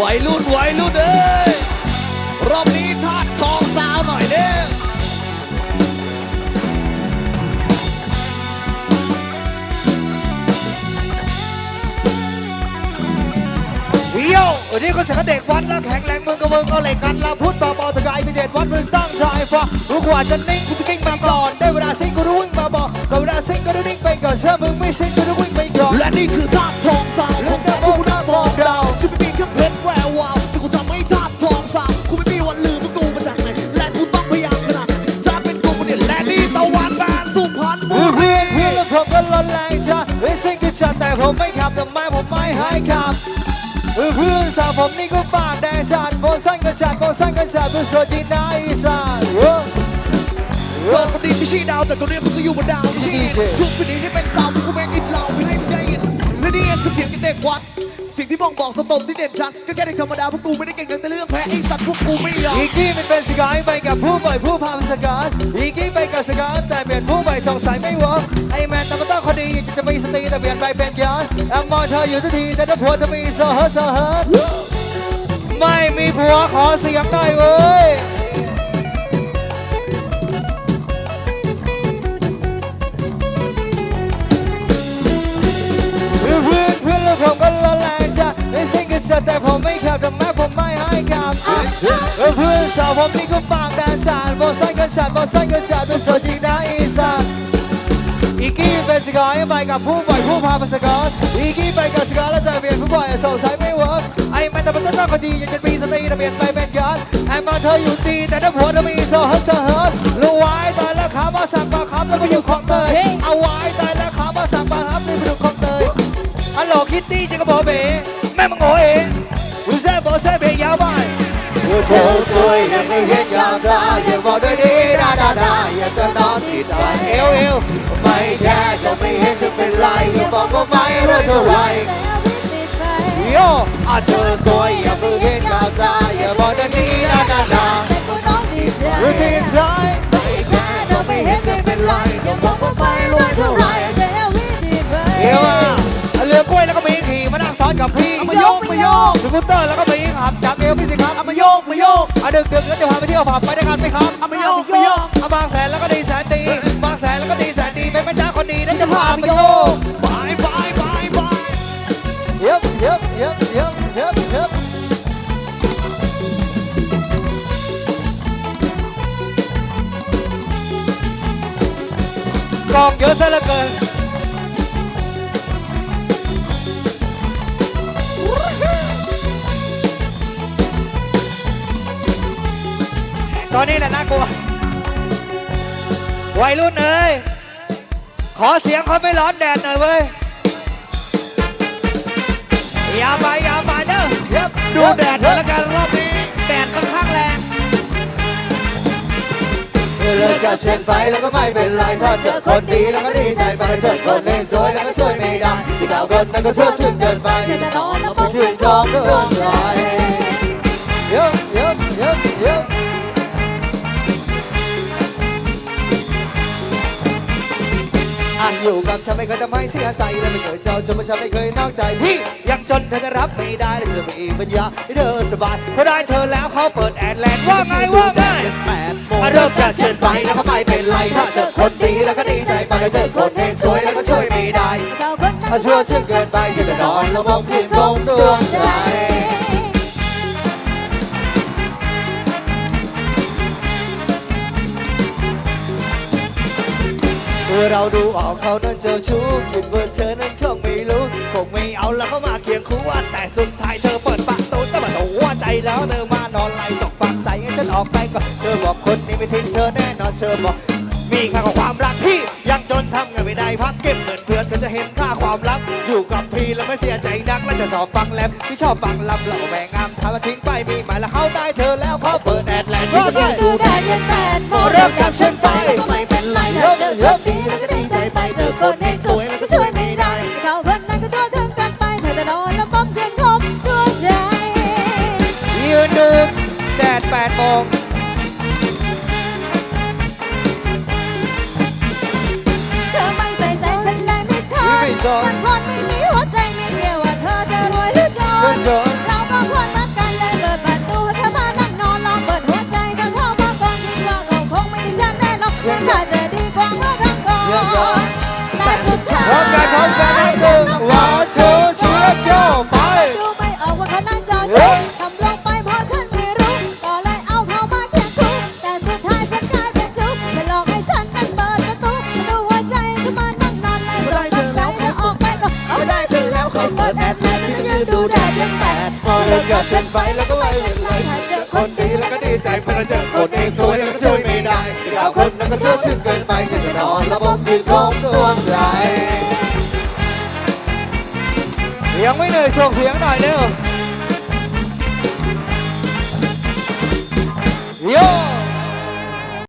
วัยรุ่นวัยรุ่นเอ้ยรอบนี้ทาดทองสาวหน่อยเด้โยวันนี้ก็เสียงเด็กวัดแล้วแข็งแรงมึงกับมึงก็เหล็กกันแล้วพุทธต่อปอสกายมีเจ็ดวัดมึงตั้งใจฟังรู้กว่าจะนิ่งกูจะกิ้งมาก่อนได้เวลาซิงก็รู้วิ่งมาบอกได้เวลาซิงก็รู้นิ่งไปก่อนเชื่อมึงไม่ซิงก็รู้วิ่งไปก่อนและนี่คือทาดทองสาวของแต่พวกหน้ามอง ผมไม่ขับทำไมผมไม่ให้ขับเพื่อนสาวผมนี่ก็ปากแดงจัดโบสั้นก็จัดโบสั้นก็จัดเป็นสดที่นายอีสานเออคนดีไม่ใช่ดาวแต่ตัวเนี้ยมันก็อยู่บนดาวไม่ทุกคนนี้ที่เป็นดาวกูแม่งอินเราไม่ให้ใจอินและนี่คือเสียงเด็กวัดสิ่งที่มองบอกสมที่เด่นชัดก็แค่เด็กธรรมดาพวกกูไม่ได้เก่งแต่เรื่องแพ้ไอ้สัตว์พวกกูไม่ยอมอีกกี้มันเป็นสกายไปกับผู้บ่อยผู้พาเป็นสกายอีกกี้ไปกับสกายแต่เปลี่ยนผู้บ่อยสงสัยไม่ จะมีสติแต่เปลี่ยนไปเป็นยานแอมมองเธออยู่ทุกทีแต่ถ้าผัวจะมีโซเฮอร์โซเฮอไม่มีผัวขอเสียงหน่อยเว้ย กกี้เป็นสกอยไปกับผู้บ่อยผู้พาเป็นสกอยอีกกี้ไปกับสกอยแล้วจะเปลี่ยนผู้บ่อยสงสัยไม่เวิร์กไอ้แม่แต่มันต้องคนดีอยากจะมีสติแต่เปลี่ยนไปเป็นย้อนไอ้มาเธออยู่ดีแต่ถ้าผัวเธอมีโซ่เฮัสเฮิร์ตรู้ไว้ตายแล้วขามาสั่งมาครับแล้วก็อยู่ของเตยเอาไว้ตายแล้วขามาสั่งมาครับนี่ไปดูของเตยฮัลโหลคิตตี้จิงกระบอกเบ๋แม่มึงโง่เอง เธอสวยยังไม่เห็นยามตาอย่าบอกได้ดีดาดาดาอย่าจะนอนที่ใจเอวเอวไม่แค่ก็ไม่เห็นจะเป็นไรอย่าบอกว่าไม่รู้เท่าไรโยอาเธอสวยอย่าเพิ่งเห็นยามตาอย่าบอกได้ดีดาดาดารูทีนใช้ไม่แค่ก็ไม่เห็นจะเป็นไรอย่าบอกว่าไม่รู้เท่าไรเอวอะเรือกล้วยแล้วก็มีขี่มานั่งซ้อนกับพี่เอามายกมายกสกูตเตอร์แล้วก็ มีขับจับเอวพี่สิครับเอามาโยกมาโยกอะดึกดึกแล้วจะพาไปเที่ยวผับไปด้วยกันไหมครับเอามาโยกมาโยกเอาบางแสนแล้วก็ดีแสนดีบางแสนแล้วก็ดีแสนดีเป็นแม่จ้าคนดีนั่นจะพาไปโยกบายบายบายบายเย็บเย็บเย็บเย็บเย็บเย็บกองเยอะซะเหลือเกิน นนี้แหละน่ากลัว วัยรุ่นเอ้ย ขอเสียงเขาไม่ร้อนแดดหน่อยเว้ย อย่าไปอย่าไปเด้อเย็บดูแดดเลยละกันรอบนี้ แดดค่อนข้างแรงเลิกกับฉันไปแล้วก็ไม่เป็นไรถ้าเจอคนดีแล้วก็ดีใจไปเจอคนไม่สวยแล้วก็ช่วยไม่ได้ที่สาวคนนั้นก็ชั่วชื่นเกินไปจะนอนแล้วก็คืนกองก็ร้อนใจ อันอยู่กับฉันไม่เคยทำให้เสียใจและไม่เคยเจ้าฉันไม่ฉันไม่เคยนอกใจพี่ยังจนเธอจะรับไม่ได้และจะมีปัญญาให้เธอสบายเขาได้เธอแล้วเขาเปิดแอดแลนด์ว่าไงว่าไงแปดโมงเริ่มจากเชิญไปแล้วก็ไม่เป็นไรถ้าเจอคนดีแล้วก็ดีใจไปเจอคนไม่สวยแล้วก็ช่วยไม่ได้ถ้าชั่วชื่นเกินไปจะจะนอนแล้วมองพิมพ์ลงดวงใจ อเราดูออกเขานั้นเจ้าชู้คิดว่าเธอนั้นคงไม่รู้คงไม่เอาแล้วก็มาเคียงคู่ว่าแต่สุดท้ายเธอเปิดปากตูแต่มาหัวใจแล้วเธอมานอนไล่ส่งปากใส่ให้ฉันออกไปก่อนเธอบอกคนนี้ไม่ทิ้งเธอแน่นอนเธอบอกมีค่าของความรักที่ยังจนทำเงินไม่ได้พักเก็บเงินเพื่อฉันจะเห็นค่าความรักอยู่กับพี่แล้วไม่เสียใจนักแล้วจะชอบฟังแรปที่ชอบฟังลำเหล่าแหวงงามทำมาทิ้งไปมีหมายแล้วเขาได้เธอแล้วเขาเปิดแอดแลนด์ก็ได้เริ่มกับฉันไป ก็ไม่เป็นไรถ้าเจอคนดีแล้วก็ดีใจไปเจอคนไม่สวยแล้วก็ช่วยไม่ได้เขาคนนั้นก็ทั่วถึงกันไปเธอจะนอนแล้วป้อมเพียงคมดวงใจยืนดูแดดแปดโมงเธอไม่ใส่ใจฉันเลยไม่ทนมันคนไม่มีหัวใจไม่เเธอจะดีกว่าเมื่อน้งก่อนแต่ายพบกันพบแล้วันชิตไปดูไม่ออกว่าเขานั้นจะจริงทำลงไปเพราะฉันไม่รู้ก็เลยเอาเขามาเคีงคู่แต่สุดท้ายฉันกลายเป็นชู้เธอหลอกให้ฉันนั้นเปิระตูประตูหัวใจขึ้นมานั่งนอนเลยรอตั้งใจเธอออกไปก็เอได้เธอแล้วเขาเปิดแบบนี้ยืนดูแดดยังแปดพอเลิกกับฉันไปแล้วก็ไม่เป็นไรหายเจอคนดีแล้วก็ดีใจพอเจอคนเองสวย ก็เชื่อชื่อเกินไปแค่จะนอนแล้วมองคืนของดวงใจยังไม่เหนื่อยส่งเสียงหน่อยเร็วโย